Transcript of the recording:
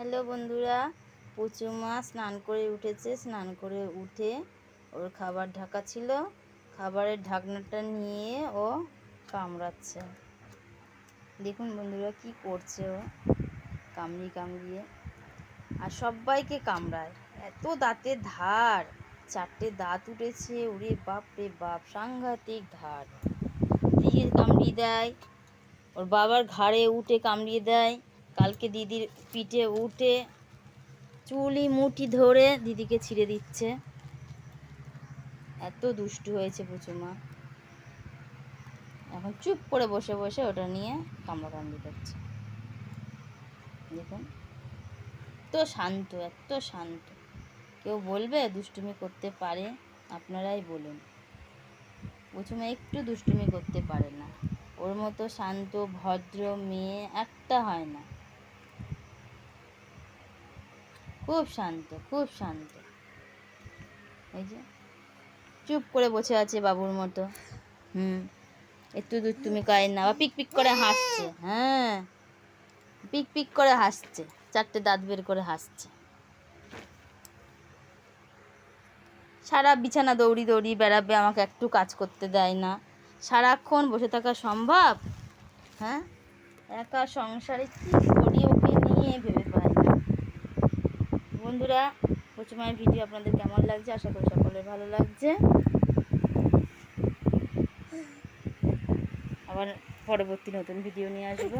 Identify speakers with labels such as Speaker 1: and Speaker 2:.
Speaker 1: Hello বন্ধুরা পুচুমা স্নান করে উঠেছে। স্নান করে উঠে ওর খাবার ঢাকা ছিল। খাবারের ঢাকনাটা নিয়ে ও কামড়াচ্ছে। দেখুন বন্ধুরা কি করছে ও। কামড়িয়ে কামড়িয়ে। আর সবাইকে কামড়ায়। এত দাঁতের ধার। চারটে দাঁত উঠেছে। ওরে বাপ রে বাপ, সাংঘাতিক ধার। দিদির কামড়িয়ে দেয়। ওর বাবার ঘাড়ে উঠে কামড়িয়ে দেয়। কালকে দিদির পিঠে উঠে চুলি মুঠি ধরে দিদিকে ছিঁড়ে দিচ্ছে। এত দুষ্টু হয়েছে পুচুমা। এখন চুপ করে বসে বসে ওটা নিয়ে কামড়া কামড়ি করছে। দেখুন, এত শান্ত এত শান্ত। কেউ বলবে দুষ্টুমি করতে পারে, আপনারাই বলুন। পুচুমা একটু দুষ্টুমি করতে পারে না। ওর মতো শান্ত, ভদ্র মেয়ে একটা হয় না। খুব শান্ত খুব শান্ত। এই যে, চুপ করে বসে আছে বাবুর মতো। হুম, একটু দূর তুমি কয় না, বা পিক পিক করে হাসছে হ্যাঁ। পিক পিক করে হাসছে, চারটে দাঁত বের করে হাসছে। সারা বিছানা দৌড়ি দৌড়ি বেড়াবে, আমাকে একটু কাজ করতে দেয় না। সারাক্ষণ বসে থাকা সম্ভব? হ্যাঁ? একা সংসারে কী করি ওকে নিয়ে ভেবে বন্ধুরা প্রচুর ভিডিও আপনাদের কেমন লাগছে আশা করি সকলের ভালো লাগছে। আবার পরবর্তী নতুন ভিডিও নিয়ে আসব।